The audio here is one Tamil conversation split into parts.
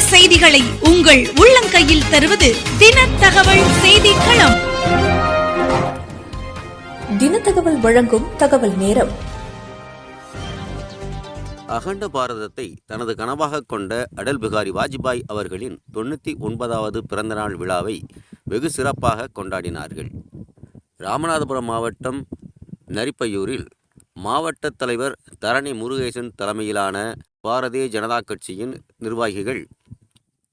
செய்திகளை உங்கள் உள்ளங்கையில் தருவது தின தகவல் செய்தி களம் தினத்தகவல் வழங்கும் தகவல் நேரம். அகண்ட பாரதத்தை தனது கனவாக கொண்ட அடல் பிகாரி வாஜ்பாய் அவர்களின் தொண்ணூற்றி ஒன்பதாவது பிறந்தநாள் விழாவை வெகு சிறப்பாக கொண்டாடினார்கள். ராமநாதபுரம் மாவட்டம் நரிப்பையூரில் மாவட்ட தலைவர் தரணி முருகேசன் தலைமையிலான பாரதிய ஜனதா கட்சியின் நிர்வாகிகள்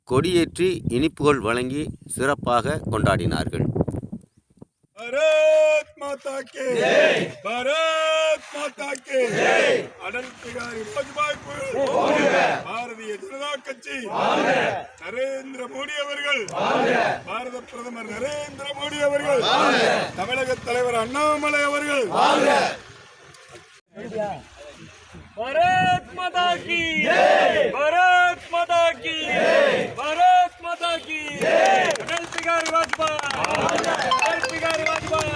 கொடியேற்றி இனிப்புகள் வழங்கி சிறப்பாக கொண்டாடினார்கள். பாரத் மாதா கே பாரத் மாதா கே அடல் பிகாரி வாஜ்பாய் பாரதிய ஜனதா கட்சி நரேந்திர மோடி அவர்கள் பாரத பிரதமர் நரேந்திர மோடி அவர்கள் தமிழக தலைவர் அண்ணாமலை அவர்கள் भारत माता की भारत माता की भारत माता की अटल बिहारी वाजपेयी अटल बिहारी वाजपेयी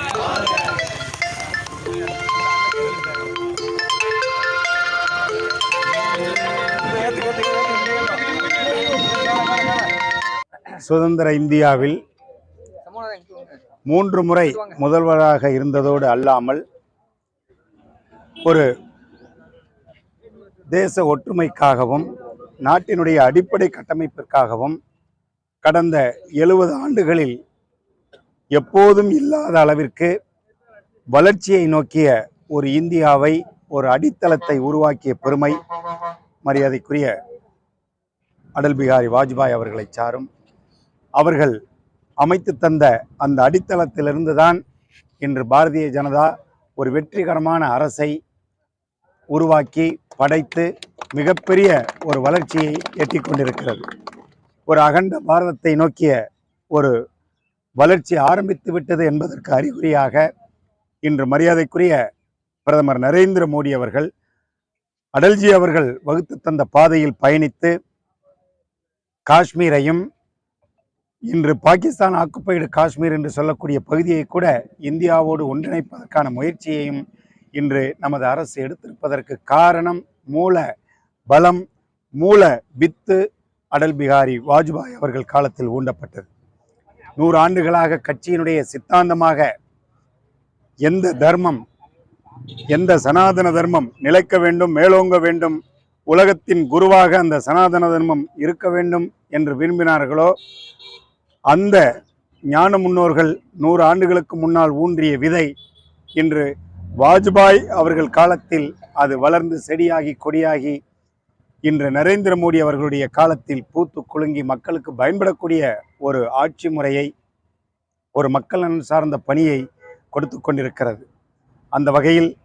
சுதந்திர இந்தியாவில் மூன்று முறை முதல்வராக இருந்ததோடு அல்லாமல் ஒரு தேச ஒற்றுமைக்காகவும் நாட்டினுடைய அடிப்படை கட்டமைப்பிற்காகவும் கடந்த எழுபது ஆண்டுகளில் எப்போதும் இல்லாத அளவிற்கு வளர்ச்சியை நோக்கிய ஒரு இந்தியாவை ஒரு அடித்தளத்தை உருவாக்கிய பெருமை மரியாதைக்குரிய அடல் பிகாரி வாஜ்பாய் அவர்களை சாரும். அவர்கள் அமைத்து தந்த அந்த அடித்தளத்திலிருந்து தான் இன்று பாரதிய ஜனதா ஒரு வெற்றிகரமான அரசை உருவாக்கி படைத்து மிகப்பெரிய ஒரு வளர்ச்சியை எட்டி கொண்டிருக்கிறது. ஒரு அகண்ட பாரதத்தை நோக்கிய ஒரு வளர்ச்சி ஆரம்பித்து விட்டது என்பதற்கு அறிகுறியாக இன்று மரியாதைக்குரிய பிரதமர் நரேந்திர மோடி அவர்கள் அடல்ஜி அவர்கள் வகுத்து தந்த பாதையில் பயணித்து காஷ்மீரையும் இன்று பாகிஸ்தான் ஆக்குப்பைடு காஷ்மீர் என்று சொல்லக்கூடிய பகுதியை கூட இந்தியாவோடு ஒன்றிணைப்பதற்கான முயற்சியையும் இன்று நமது அரசு எடுத்திருப்பதற்கு காரணம் மூல பலம் மூல வித்து அடல் பிகாரி வாஜ்பாய் அவர்கள் காலத்தில் ஊண்டப்பட்டது. நூறு ஆண்டுகளாக கட்சியினுடைய சித்தாந்தமாக எந்த தர்மம் எந்த சனாதன தர்மம் நிலைக்க வேண்டும் மேலோங்க வேண்டும் உலகத்தின் குருவாக அந்த சனாதன தர்மம் இருக்க வேண்டும் என்று விரும்பினார்களோ அந்த ஞான முன்னோர்கள் நூறு ஆண்டுகளுக்கு முன்னால் ஊன்றிய விதை இன்று வாஜ்பாய் அவர்கள் காலத்தில் அது வளர்ந்து செடியாகி கொடியாகி இன்று நரேந்திர மோடி அவர்களுடைய காலத்தில் பூத்து குலுங்கி மக்களுக்கு பயன்படக்கூடிய ஒரு ஆட்சி முறையை ஒரு மக்கள் நலன் சார்ந்த பணியை கொடுத்து கொண்டிருக்கிறது. அந்த வகையில்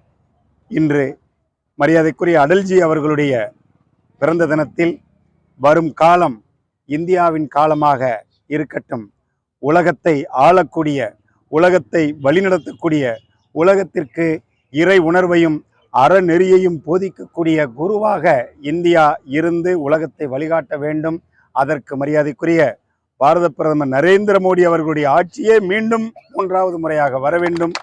இன்று மரியாதைக்குரிய அடல்ஜி அவர்களுடைய பிறந்த தினத்தில் வரும் காலம் இந்தியாவின் காலமாக இருக்கட்டும். உலகத்தை ஆளக்கூடிய உலகத்தை வழிநடத்தக்கூடிய உலகத்திற்கு இறை உணர்வையும் அறநெறியையும் போதிக்கக்கூடிய குருவாக இந்தியா இருந்து உலகத்தை வழிகாட்ட வேண்டும். அதற்கு மரியாதைக்குரிய பாரத பிரதமர் நரேந்திர மோடி அவர்களுடைய ஆட்சியே மீண்டும் மூன்றாவது முறையாக வர வேண்டும்.